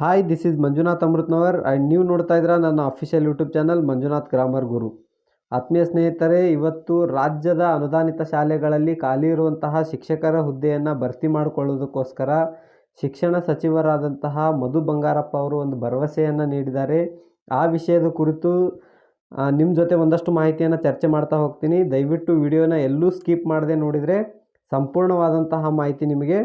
Hi this is Manjunath Amritnavar and ನೀವು ನೋಡ್ತಾ ಇದ್ದೀರಾ ನನ್ನ official YouTube channel Manjunath grammar Guru ಆತ್ಮೀಯ ಸ್ನೇಹಿತರೆ, ಇವತ್ತು ರಾಜ್ಯದ ಅನುದಾನಿತ ಶಾಲೆಗಳಲ್ಲಿ ಖಾಲಿ ಇರುವಂತಹ ಶಿಕ್ಷಕರ ಹುದ್ದೆಯನ್ನು ಭರ್ತಿ ಮಾಡಿಕೊಳ್ಳೋದಕ್ಕೋಸ್ಕರ ಶಿಕ್ಷಣ ಸಚಿವರಾದಂತಹ ಮಧು ಬಂಗಾರಪ್ಪ ಅವರು ಒಂದು ಭರವಸೆಯನ್ನು ನೀಡಿದ್ದಾರೆ. ಆ ವಿಷಯದ ಕುರಿತು ನಿಮ್ಮ ಜೊತೆ ಒಂದಷ್ಟು ಮಾಹಿತಿಯನ್ನು ಚರ್ಚೆ ಮಾಡ್ತಾ ಹೋಗ್ತೀನಿ. ದಯವಿಟ್ಟು ವಿಡಿಯೋನ ಎಲ್ಲೂ ಸ್ಕಿಪ್ ಮಾಡದೆ ನೋಡಿದರೆ ಸಂಪೂರ್ಣವಾದಂತಹ ಮಾಹಿತಿ ನಿಮಗೆ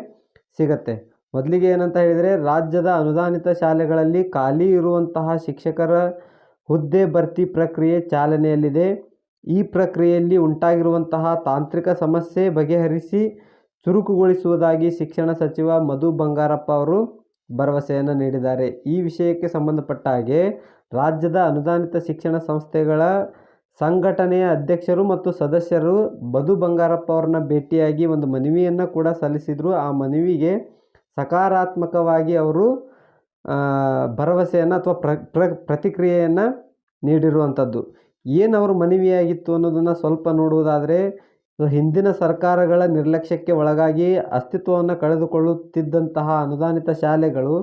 ಸಿಗತ್ತೆ. ಮೊದಲಿಗೆ ಏನಂತ ಹೇಳಿದರೆ ರಾಜ್ಯದ ಅನುದಾನಿತ ಶಾಲೆಗಳಲ್ಲಿ ಖಾಲಿ ಇರುವಂತಹ ಶಿಕ್ಷಕರ ಹುದ್ದೆ ಭರ್ತಿ ಪ್ರಕ್ರಿಯೆ ಚಾಲನೆಯಲ್ಲಿದೆ. ಈ ಪ್ರಕ್ರಿಯೆಯಲ್ಲಿ ಉಂಟಾಗಿರುವಂತಹ ತಾಂತ್ರಿಕ ಸಮಸ್ಯೆ ಬಗೆಹರಿಸಿ ಚುರುಕುಗೊಳಿಸುವುದಾಗಿ ಶಿಕ್ಷಣ ಸಚಿವ ಮಧು ಬಂಗಾರಪ್ಪ ಅವರು ಭರವಸೆಯನ್ನು ನೀಡಿದ್ದಾರೆ. ಈ ವಿಷಯಕ್ಕೆ ಸಂಬಂಧಪಟ್ಟ ಹಾಗೆ ರಾಜ್ಯದ ಅನುದಾನಿತ ಶಿಕ್ಷಣ ಸಂಸ್ಥೆಗಳ ಸಂಘಟನೆಯ ಅಧ್ಯಕ್ಷರು ಮತ್ತು ಸದಸ್ಯರು ಮಧು ಬಂಗಾರಪ್ಪ ಅವ್ರನ್ನ ಭೇಟಿಯಾಗಿ ಒಂದು ಮನವಿಯನ್ನು ಕೂಡ ಸಲ್ಲಿಸಿದರು. ಆ ಮನವಿಗೆ ಸಕಾರಾತ್ಮಕವಾಗಿ ಅವರು ಭರವಸೆಯನ್ನು ಅಥವಾ ಪ್ರ ಪ್ರ, ಪ್ರತಿಕ್ರಿಯೆಯನ್ನು ನೀಡಿರುವಂಥದ್ದು. ಏನು ಅವರು ಮನವಿಯಾಗಿತ್ತು ಅನ್ನೋದನ್ನು ಸ್ವಲ್ಪ ನೋಡುವುದಾದರೆ, ಹಿಂದಿನ ಸರ್ಕಾರಗಳ ನಿರ್ಲಕ್ಷ್ಯಕ್ಕೆ ಒಳಗಾಗಿ ಅಸ್ತಿತ್ವವನ್ನು ಕಳೆದುಕೊಳ್ಳುತ್ತಿದ್ದಂತಹ ಅನುದಾನಿತ ಶಾಲೆಗಳು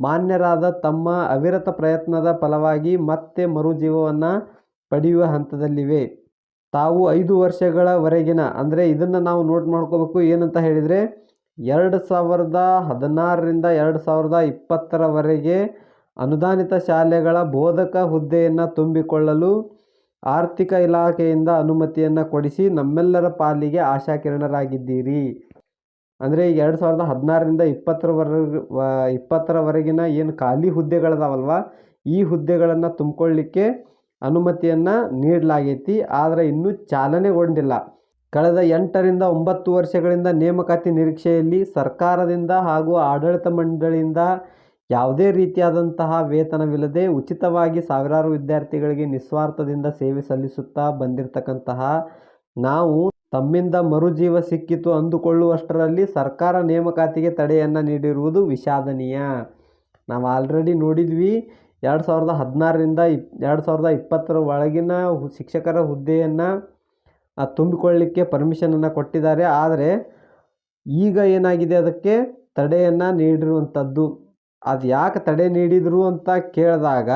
ಮಾನ್ಯರಾದ ತಮ್ಮ ಅವಿರತ ಪ್ರಯತ್ನದ ಫಲವಾಗಿ ಮತ್ತೆ ಮರುಜೀವವನ್ನು ಪಡೆಯುವ ಹಂತದಲ್ಲಿವೆ. ತಾವು ಐದು ವರ್ಷಗಳವರೆಗಿನ, ಅಂದರೆ ಇದನ್ನು ನಾವು ನೋಟ್ ಮಾಡ್ಕೋಬೇಕು ಏನಂತ ಹೇಳಿದರೆ ಎರಡು ಸಾವಿರದ ಹದಿನಾರರಿಂದ ಎರಡು ಸಾವಿರದ ಇಪ್ಪತ್ತರವರೆಗೆ ಅನುದಾನಿತ ಶಾಲೆಗಳ ಬೋಧಕ ಹುದ್ದೆಯನ್ನು ತುಂಬಿಕೊಳ್ಳಲು ಆರ್ಥಿಕ ಇಲಾಖೆಯಿಂದ ಅನುಮತಿಯನ್ನು ಕೊಡಿಸಿ ನಮ್ಮೆಲ್ಲರ ಪಾಲಿಗೆ ಆಶಾಕಿರಣರಾಗಿದ್ದೀರಿ. ಅಂದರೆ ಎರಡು ಸಾವಿರದ ಹದಿನಾರರಿಂದ ಇಪ್ಪತ್ತರವರೆಗೆ ಇಪ್ಪತ್ತರವರೆಗಿನ ಏನು ಖಾಲಿ ಹುದ್ದೆಗಳದಾವಲ್ವ? ಈ ಹುದ್ದೆಗಳನ್ನು ತುಂಬಿಕೊಳ್ಳಿಕ್ಕೆ ಅನುಮತಿಯನ್ನು ನೀಡಲಾಗೈತಿ, ಆದರೆ ಇನ್ನೂ ಚಾಲನೆಗೊಂಡಿಲ್ಲ. ಕಳೆದ ಎಂಟರಿಂದ ಒಂಬತ್ತು ವರ್ಷಗಳಿಂದ ನೇಮಕಾತಿ ನಿರೀಕ್ಷೆಯಲ್ಲಿ ಸರ್ಕಾರದಿಂದ ಹಾಗೂ ಆಡಳಿತ ಮಂಡಳಿಯಿಂದ ಯಾವುದೇ ರೀತಿಯಾದಂತಹ ವೇತನವಿಲ್ಲದೆ ಉಚಿತವಾಗಿ ಸಾವಿರಾರು ವಿದ್ಯಾರ್ಥಿಗಳಿಗೆ ನಿಸ್ವಾರ್ಥದಿಂದ ಸೇವೆ ಸಲ್ಲಿಸುತ್ತಾ ಬಂದಿರತಕ್ಕಂತಹ ನಾವು ತಮ್ಮಿಂದ ಮರುಜೀವ ಸಿಕ್ಕಿತು ಅಂದುಕೊಳ್ಳುವಷ್ಟರಲ್ಲಿ ಸರ್ಕಾರ ನೇಮಕಾತಿಗೆ ತಡೆಯನ್ನು ನೀಡಿರುವುದು ವಿಷಾದನೀಯ. ನಾವು ಆಲ್ರೆಡಿ ನೋಡಿದ್ವಿ, ಎರಡು ಸಾವಿರದ ಹದಿನಾರರಿಂದ ಇಪ್, ಎರಡು ಸಾವಿರದ ಇಪ್ಪತ್ತರ ಒಳಗಿನ ಶಿಕ್ಷಕರ ಹುದ್ದೆಯನ್ನು ತುಂಬಿಕೊಳ್ಳಿಕ್ಕೆ ಪರ್ಮಿಷನನ್ನು ಕೊಟ್ಟಿದ್ದಾರೆ. ಆದರೆ ಈಗ ಏನಾಗಿದೆ ಅದಕ್ಕೆ ತಡೆಯನ್ನು ನೀಡಿರುವಂಥದ್ದು ಅದು ಯಾಕೆ ತಡೆ ನೀಡಿದರು ಅಂತ ಕೇಳಿದಾಗ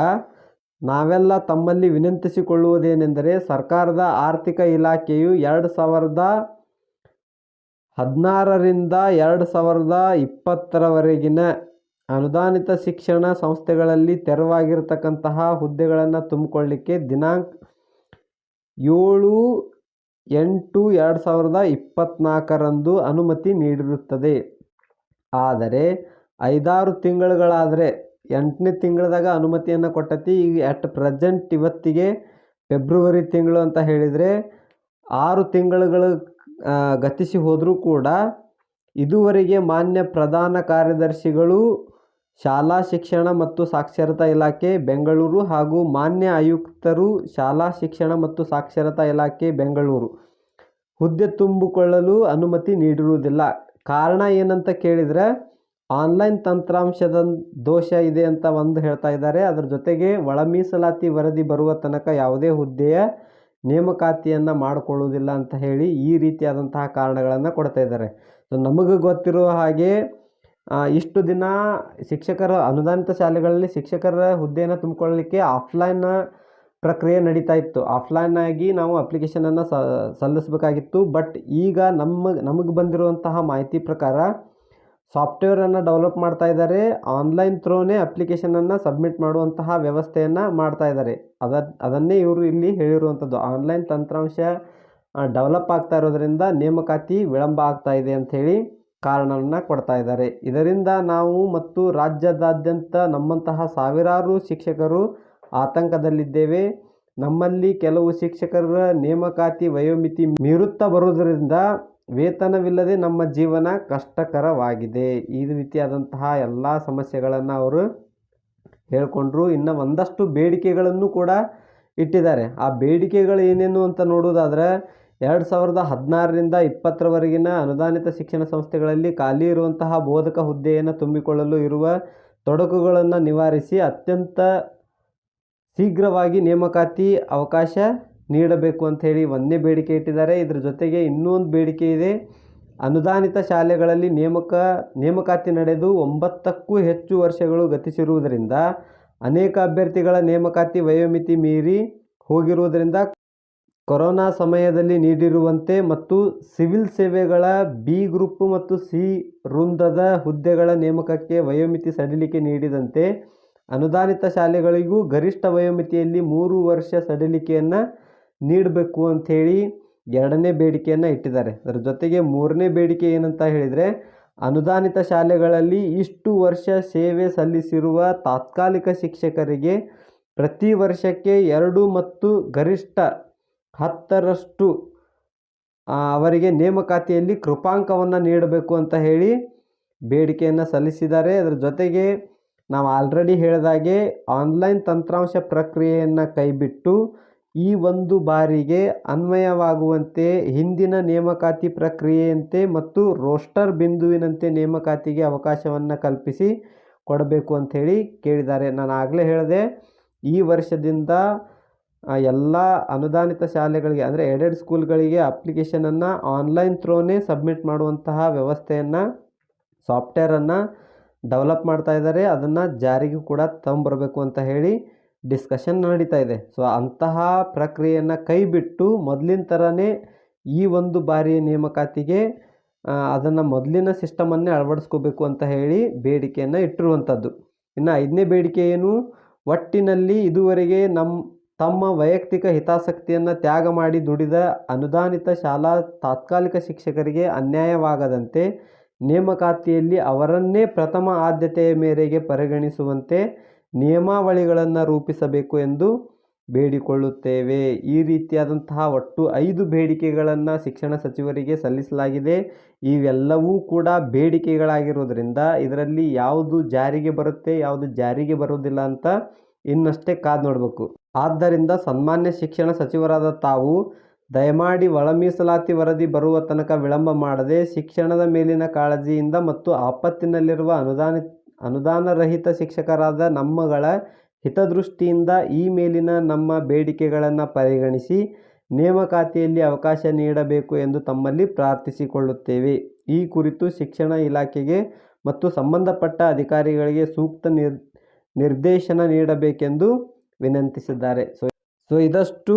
ನಾವೆಲ್ಲ ತಮ್ಮಲ್ಲಿ ವಿನಂತಿಸಿಕೊಳ್ಳುವುದೇನೆಂದರೆ ಸರ್ಕಾರದ ಆರ್ಥಿಕ ಇಲಾಖೆಯು ಎರಡು ಸಾವಿರದ ಹದಿನಾರರಿಂದ ಎರಡು ಸಾವಿರದ ಇಪ್ಪತ್ತರವರೆಗಿನ ಅನುದಾನಿತ ಶಿಕ್ಷಣ ಸಂಸ್ಥೆಗಳಲ್ಲಿ ತೆರವಾಗಿರತಕ್ಕಂತಹ ಹುದ್ದೆಗಳನ್ನು ತುಂಬಿಕೊಳ್ಳಿಕ್ಕೆ ದಿನಾಂಕ ಏಳು ಎಂಟು, ಎರಡು ಸಾವಿರದ ಇಪ್ಪತ್ತ್ನಾಲ್ಕರಂದು ಅನುಮತಿ ನೀಡಿರುತ್ತದೆ. ಆದರೆ, ಐದಾರು ತಿಂಗಳುಗಳಾದರೆ, ಎಂಟನೇ ತಿಂಗಳದಾಗ ಅನುಮತಿಯನ್ನು ಕೊಟ್ಟತಿ. ಈಗ ಎಟ್ ಪ್ರೆಸೆಂಟ್ ಇವತ್ತಿಗೆ ಫೆಬ್ರವರಿ ತಿಂಗಳು ಅಂತ ಹೇಳಿದರೆ, ಆರು ತಿಂಗಳುಗಳು ಗತಿಸಿ ಹೋದರೂ ಕೂಡ ಇದುವರೆಗೆ ಮಾನ್ಯ ಪ್ರಧಾನ ಕಾರ್ಯದರ್ಶಿಗಳು ಶಾಲಾ ಶಿಕ್ಷಣ ಮತ್ತು ಸಾಕ್ಷರತಾ ಇಲಾಖೆ, ಬೆಂಗಳೂರು ಹಾಗೂ ಮಾನ್ಯ ಆಯುಕ್ತರು ಶಾಲಾ ಶಿಕ್ಷಣ ಮತ್ತು ಸಾಕ್ಷರತಾ ಇಲಾಖೆ, ಬೆಂಗಳೂರು. ಹುದ್ದೆ ತುಂಬಿಕೊಳ್ಳಲು ಅನುಮತಿ ನೀಡಿರುವುದಿಲ್ಲ. ಕಾರಣ ಏನಂತ ಕೇಳಿದರೆ, ಆನ್ಲೈನ್ ತಂತ್ರಾಂಶದ ದೋಷ ಇದೆ ಅಂತ ಒಂದು ಹೇಳ್ತಾ ಇದ್ದಾರೆ. ಅದರ ಜೊತೆಗೆ ಒಳ ಮೀಸಲಾತಿ ವರದಿ ಬರುವ ತನಕ ಯಾವುದೇ ಹುದ್ದೆಯ ನೇಮಕಾತಿಯನ್ನು ಮಾಡಿಕೊಳ್ಳುವುದಿಲ್ಲ ಅಂತ ಹೇಳಿ ಈ ರೀತಿಯಾದಂತಹ ಕಾರಣಗಳನ್ನು ಕೊಡ್ತಾ ಇದ್ದಾರೆ. ನಮಗೆ ಗೊತ್ತಿರುವ ಹಾಗೆ ಇಷ್ಟು ದಿನ ಶಿಕ್ಷಕರ ಅನುದಾನಿತ ಶಾಲೆಗಳಲ್ಲಿ ಶಿಕ್ಷಕರ ಹುದ್ದೆಯನ್ನು ತುಂಬಿಕೊಳ್ಳಲಿಕ್ಕೆ ಆಫ್ಲೈನ್ ಪ್ರಕ್ರಿಯೆ ನಡೀತಾ ಇತ್ತು. ಆಫ್ಲೈನ್ ಆಗಿ ನಾವು ಅಪ್ಲಿಕೇಶನನ್ನು ಸಲ್ಲಿಸಬೇಕಾಗಿತ್ತು. ಬಟ್ ಈಗ ನಮ್ಮ, ನಮಗೆ ಬಂದಿರುವಂತಹ ಮಾಹಿತಿ ಪ್ರಕಾರ ಸಾಫ್ಟ್ವೇರನ್ನು ಡೆವಲಪ್ ಮಾಡ್ತಾ ಇದ್ದಾರೆ. ಆನ್ಲೈನ್ ಥ್ರೋನೇ ಅಪ್ಲಿಕೇಶನನ್ನು ಸಬ್ಮಿಟ್ ಮಾಡುವಂತಹ ವ್ಯವಸ್ಥೆಯನ್ನು ಮಾಡ್ತಾ ಇದ್ದಾರೆ. ಅದ, ಅದನ್ನೇ ಇವರು ಇಲ್ಲಿ ಹೇಳಿರುವಂಥದ್ದು ಆನ್ಲೈನ್ ತಂತ್ರಾಂಶ ಡೆವಲಪ್ ಆಗ್ತಾ ಇರೋದರಿಂದ ನೇಮಕಾತಿ ವಿಳಂಬ ಆಗ್ತಾ ಇದೆ ಅಂಥೇಳಿ ಕಾರಣವನ್ನು ಕೊಡ್ತಾ ಇದ್ದಾರೆ. ಇದರಿಂದ ನಾವು ಮತ್ತು ರಾಜ್ಯದಾದ್ಯಂತ ನಮ್ಮಂತಹ ಸಾವಿರಾರು ಶಿಕ್ಷಕರು ಆತಂಕದಲ್ಲಿದ್ದೇವೆ. ನಮ್ಮಲ್ಲಿ ಕೆಲವು ಶಿಕ್ಷಕರ ನೇಮಕಾತಿ ವಯೋಮಿತಿ ಮೀರುತ್ತಾ ಬರುವುದರಿಂದ ವೇತನವಿಲ್ಲದೆ ನಮ್ಮ ಜೀವನ ಕಷ್ಟಕರವಾಗಿದೆ. ಈ ರೀತಿಯಾದಂತಹ ಎಲ್ಲ ಸಮಸ್ಯೆಗಳನ್ನು ಅವರು ಹೇಳಿಕೊಂಡ್ರು. ಇನ್ನು ಒಂದಷ್ಟು ಬೇಡಿಕೆಗಳನ್ನು ಕೂಡ ಇಟ್ಟಿದ್ದಾರೆ. ಆ ಬೇಡಿಕೆಗಳು ಏನೇನು ಅಂತ ನೋಡೋದಾದರೆ ಎರಡು ಸಾವಿರದ ಹದಿನಾರರಿಂದ ಇಪ್ಪತ್ತರವರೆಗಿನ ಅನುದಾನಿತ ಶಿಕ್ಷಣ ಸಂಸ್ಥೆಗಳಲ್ಲಿ ಖಾಲಿ ಇರುವಂತಹ ಬೋಧಕ ಹುದ್ದೆಯನ್ನು ತುಂಬಿಕೊಳ್ಳಲು ಇರುವ ತೊಡಕುಗಳನ್ನು ನಿವಾರಿಸಿ ಅತ್ಯಂತ ಶೀಘ್ರವಾಗಿ ನೇಮಕಾತಿ ಅವಕಾಶ ನೀಡಬೇಕು ಅಂಥೇಳಿ ಒಂದೇ ಬೇಡಿಕೆ ಇಟ್ಟಿದ್ದಾರೆ. ಇದರ ಜೊತೆಗೆ ಇನ್ನೂ ಒಂದು ಬೇಡಿಕೆ ಇದೆ. ಅನುದಾನಿತ ಶಾಲೆಗಳಲ್ಲಿ ನೇಮಕ, ನೇಮಕಾತಿ ನಡೆದು ಒಂಬತ್ತಕ್ಕೂ ಹೆಚ್ಚು ವರ್ಷಗಳು ಗತಿಸಿರುವುದರಿಂದ ಅನೇಕ ಅಭ್ಯರ್ಥಿಗಳ ನೇಮಕಾತಿ ವಯೋಮಿತಿ ಮೀರಿ ಹೋಗಿರುವುದರಿಂದ ಕೊರೋನಾ ಸಮಯದಲ್ಲಿ ನೀಡಿರುವಂತೆ ಮತ್ತು ಸಿವಿಲ್ ಸೇವೆಗಳ ಬಿ ಗ್ರೂಪ್ ಮತ್ತು ಸಿ ವೃಂದದ ಹುದ್ದೆಗಳ ನೇಮಕಕ್ಕೆ ವಯೋಮಿತಿ ಸಡಿಲಿಕೆ ನೀಡಿದಂತೆ ಅನುದಾನಿತ ಶಾಲೆಗಳಿಗೂ ಗರಿಷ್ಠ ವಯೋಮಿತಿಯಲ್ಲಿ ಮೂರು ವರ್ಷ ಸಡಿಲಿಕೆಯನ್ನು ನೀಡಬೇಕು ಅಂಥೇಳಿ ಎರಡನೇ ಬೇಡಿಕೆಯನ್ನು ಇಟ್ಟಿದ್ದಾರೆ. ಅದರ ಜೊತೆಗೆ ಮೂರನೇ ಬೇಡಿಕೆ ಏನಂತ ಹೇಳಿದರೆ, ಅನುದಾನಿತ ಶಾಲೆಗಳಲ್ಲಿ ಇಷ್ಟು ವರ್ಷ ಸೇವೆ ಸಲ್ಲಿಸಿರುವ ತಾತ್ಕಾಲಿಕ ಶಿಕ್ಷಕರಿಗೆ ಪ್ರತಿ ವರ್ಷಕ್ಕೆ ಎರಡು ಮತ್ತು ಗರಿಷ್ಠ ಹತ್ತರಷ್ಟು ಅವರಿಗೆ ನೇಮಕಾತಿಯಲ್ಲಿ ಕೃಪಾಂಕವನ್ನು ನೀಡಬೇಕು ಅಂತ ಹೇಳಿ ಬೇಡಿಕೆಯನ್ನು ಸಲ್ಲಿಸಿದ್ದಾರೆ. ಅದರ ಜೊತೆಗೆ ನಾವು ಆಲ್ರೆಡಿ ಹೇಳಿದಾಗೆ ಆನ್ಲೈನ್ ತಂತ್ರಾಂಶ ಪ್ರಕ್ರಿಯೆಯನ್ನು ಕೈಬಿಟ್ಟು ಈ ಒಂದು ಬಾರಿಗೆ ಅನ್ವಯವಾಗುವಂತೆ ಹಿಂದಿನ ನೇಮಕಾತಿ ಪ್ರಕ್ರಿಯೆಯಂತೆ ಮತ್ತು ರೋಸ್ಟರ್ ಬಿಂದುವಿನಂತೆ ನೇಮಕಾತಿಗೆ ಅವಕಾಶವನ್ನು ಕಲ್ಪಿಸಿ ಕೊಡಬೇಕು ಅಂಥೇಳಿ ಕೇಳಿದ್ದಾರೆ. ನಾನು ಆಗಲೇ ಹೇಳಿದೆ, ಈ ವರ್ಷದಿಂದ ಎಲ್ಲ ಅನುದಾನಿತ ಶಾಲೆಗಳಿಗೆ ಅಂದರೆ ಎಡೆಡ್ ಸ್ಕೂಲ್ಗಳಿಗೆ ಅಪ್ಲಿಕೇಶನನ್ನು ಆನ್ಲೈನ್ ಥ್ರೋನೇ ಸಬ್ಮಿಟ್ ಮಾಡುವಂತಹ ವ್ಯವಸ್ಥೆಯನ್ನು ಸಾಫ್ಟ್ವೇರನ್ನು ಡೆವಲಪ್ ಮಾಡ್ತಾ ಇದ್ದಾರೆ ಅದನ್ನು ಜಾರಿಗೆ ಕೂಡ ತಗೊಂಬರ್ಬೇಕು ಅಂತ ಹೇಳಿ ಡಿಸ್ಕಷನ್ ನಡೀತಾ ಇದೆ. ಸೊ ಅಂತಹ ಪ್ರಕ್ರಿಯೆಯನ್ನು ಕೈಬಿಟ್ಟು ಮೊದಲಿನ ಥರನೇ ಈ ಒಂದು ಬಾರಿಯ ನೇಮಕಾತಿಗೆ ಅದನ್ನು ಮೊದಲಿನ ಸಿಸ್ಟಮನ್ನೇ ಅಳವಡಿಸ್ಕೋಬೇಕು ಅಂತ ಹೇಳಿ ಬೇಡಿಕೆಯನ್ನು ಇಟ್ಟಿರುವಂಥದ್ದು ಇನ್ನು ಐದನೇ ಬೇಡಿಕೆ ಏನು? ಒಟ್ಟಿನಲ್ಲಿ ಇದುವರೆಗೆ ನಮ್ಮ ತಮ್ಮ ವೈಯಕ್ತಿಕ ಹಿತಾಸಕ್ತಿಯನ್ನು ತ್ಯಾಗ ಮಾಡಿ ದುಡಿದ ಅನುದಾನಿತ ಶಾಲಾ ತಾತ್ಕಾಲಿಕ ಶಿಕ್ಷಕರಿಗೆ ಅನ್ಯಾಯವಾಗದಂತೆ ನೇಮಕಾತಿಯಲ್ಲಿ ಅವರನ್ನೇ ಪ್ರಥಮ ಆದ್ಯತೆಯ ಮೇರೆಗೆ ಪರಿಗಣಿಸುವಂತೆ ನಿಯಮಾವಳಿಗಳನ್ನು ರೂಪಿಸಬೇಕು ಎಂದು ಬೇಡಿಕೊಳ್ಳುತ್ತೇವೆ. ಈ ರೀತಿಯಾದಂತಹ ಒಟ್ಟು ಐದು ಬೇಡಿಕೆಗಳನ್ನು ಶಿಕ್ಷಣ ಸಚಿವರಿಗೆ ಸಲ್ಲಿಸಲಾಗಿದೆ. ಇವೆಲ್ಲವೂ ಕೂಡ ಬೇಡಿಕೆಗಳಾಗಿರುವುದರಿಂದ ಇದರಲ್ಲಿ ಯಾವುದು ಜಾರಿಗೆ ಬರುತ್ತೆ, ಯಾವುದು ಜಾರಿಗೆ ಬರುವುದಿಲ್ಲ ಅಂತ ಇನ್ನಷ್ಟೇ ಕಾದು ನೋಡಬೇಕು. ಆದ್ದರಿಂದ ಸನ್ಮಾನ್ಯ ಶಿಕ್ಷಣ ಸಚಿವರಾದ ತಾವು ದಯಮಾಡಿ ಒಳ ಮೀಸಲಾತಿ ವರದಿ ಬರುವ ತನಕ ವಿಳಂಬ ಮಾಡದೆ ಶಿಕ್ಷಣದ ಮೇಲಿನ ಕಾಳಜಿಯಿಂದ ಮತ್ತು ಆಪತ್ತಿನಲ್ಲಿರುವ ಅನುದಾನ, ಅನುದಾನರಹಿತ ಶಿಕ್ಷಕರಾದ ನಮ್ಮಗಳ ಹಿತದೃಷ್ಟಿಯಿಂದ ಈ ಮೇಲಿನ ನಮ್ಮ ಬೇಡಿಕೆಗಳನ್ನು ಪರಿಗಣಿಸಿ ನೇಮಕಾತಿಯಲ್ಲಿ ಅವಕಾಶ ನೀಡಬೇಕು ಎಂದು ತಮ್ಮಲ್ಲಿ ಪ್ರಾರ್ಥಿಸಿಕೊಳ್ಳುತ್ತೇವೆ. ಈ ಕುರಿತು ಶಿಕ್ಷಣ ಇಲಾಖೆಗೆ ಮತ್ತು ಸಂಬಂಧಪಟ್ಟ ಅಧಿಕಾರಿಗಳಿಗೆ ಸೂಕ್ತ ನಿರ್ ನಿರ್ದೇಶನ ನೀಡಬೇಕೆಂದು ವಿನಂತಿಸಿದ್ದಾರೆ. ಸೊ ಸೊ ಇದಷ್ಟು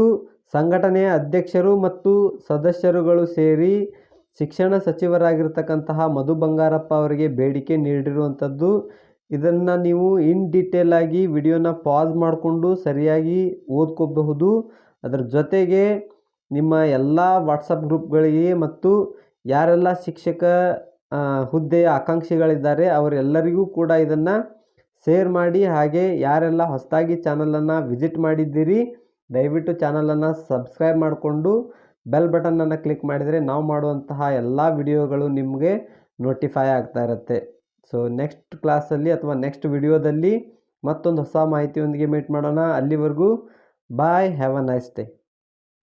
ಸಂಘಟನೆಯ ಅಧ್ಯಕ್ಷರು ಮತ್ತು ಸದಸ್ಯರುಗಳು ಸೇರಿ ಶಿಕ್ಷಣ ಸಚಿವರಾಗಿರ್ತಕ್ಕಂತಹ ಮಧು ಬಂಗಾರಪ್ಪ ಅವರಿಗೆ ಬೇಡಿಕೆ ನೀಡಿರುವಂಥದ್ದು. ಇದನ್ನು ನೀವು ಇನ್ ಡೀಟೇಲ್ ಆಗಿ ವಿಡಿಯೋನ ಪಾಸ್ ಮಾಡಿಕೊಂಡು ಸರಿಯಾಗಿ ಓದ್ಕೋಬಹುದು. ಅದರ ಜೊತೆಗೆ ನಿಮ್ಮ ಎಲ್ಲ ವಾಟ್ಸಪ್ ಗ್ರೂಪ್ಗಳಿಗೆ ಮತ್ತು ಯಾರೆಲ್ಲ ಶಿಕ್ಷಕ ಹುದ್ದೆಯ ಆಕಾಂಕ್ಷಿಗಳಿದ್ದಾರೆ ಅವರೆಲ್ಲರಿಗೂ ಕೂಡ ಇದನ್ನು ಶೇರ್ ಮಾಡಿ, ಹಾಗೆ ಯಾರೆಲ್ಲ ಹೊಸದಾಗಿ ಚಾನಲನ್ನು ವಿಸಿಟ್ ಮಾಡಿದ್ದೀರಿ, ದಯವಿಟ್ಟು ಚಾನಲನ್ನು ಸಬ್ಸ್ಕ್ರೈಬ್ ಮಾಡಿಕೊಂಡು ಬೆಲ್ ಬಟನನ್ನು ಕ್ಲಿಕ್ ಮಾಡಿದರೆ ನಾವು ಮಾಡುವಂತಹ ಎಲ್ಲ ವಿಡಿಯೋಗಳು ನಿಮಗೆ ನೋಟಿಫೈ ಆಗ್ತಾ ಇರುತ್ತೆ. ಸೊ ನೆಕ್ಸ್ಟ್ ಕ್ಲಾಸಲ್ಲಿ ಅಥವಾ ನೆಕ್ಸ್ಟ್ ವಿಡಿಯೋದಲ್ಲಿ ಮತ್ತೊಂದು ಹೊಸ ಮಾಹಿತಿಯೊಂದಿಗೆ ಮೀಟ್ ಮಾಡೋಣ. ಅಲ್ಲಿವರೆಗೂ bye have a nice day